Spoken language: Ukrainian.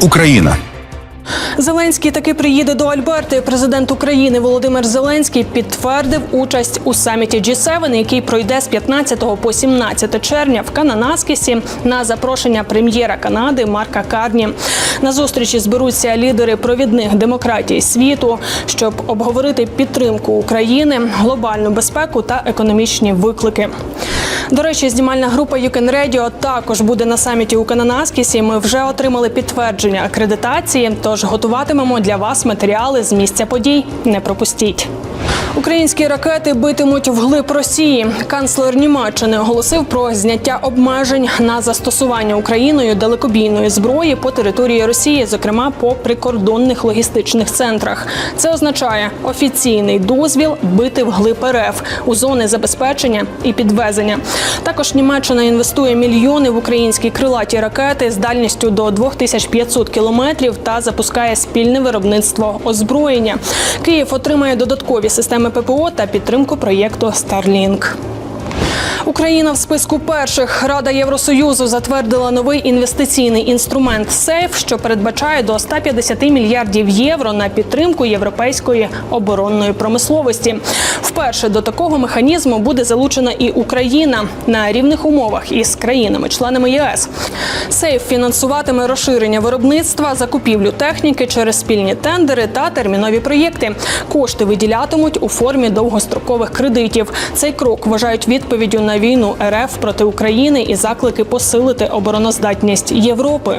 Україна. Зеленський таки приїде до Альберти. Президент України Володимир Зеленський підтвердив участь у саміті G7, який пройде з 15 по 17 червня в Кананаскісі на запрошення прем'єра Канади Марка Карні. На зустрічі зберуться лідери провідних демократій світу, щоб обговорити підтримку України, глобальну безпеку та економічні виклики. До речі, знімальна група Can Radio також буде на саміті у Кананаскісі. Ми вже отримали підтвердження акредитації, тож готуватимемо для вас матеріали з місця подій. Не пропустіть. Українські ракети битимуть вглиб Росії. Канцлер Німеччини оголосив про зняття обмежень на застосування Україною далекобійної зброї по території Росії, зокрема по прикордонних логістичних центрах. Це означає офіційний дозвіл бити вглиб РФ у зони забезпечення і підвезення. Також Німеччина інвестує мільйони в українські крилаті ракети з дальністю до 2500 кілометрів та запускає спільне виробництво озброєння. Київ отримає додаткові системи ППО та підтримку проєкту Starlink. Україна в списку перших Рада Євросоюзу затвердила новий інвестиційний інструмент СЕЙФ, що передбачає до 150 мільярдів євро на підтримку європейської оборонної промисловості. Вперше до такого механізму буде залучена і Україна на рівних умовах із країнами-членами ЄС. СЕЙФ фінансуватиме розширення виробництва, закупівлю техніки через спільні тендери та термінові проєкти. Кошти виділятимуть у формі довгострокових кредитів. Цей крок вважають відповіддю на війну РФ проти України і заклики посилити обороноздатність Європи.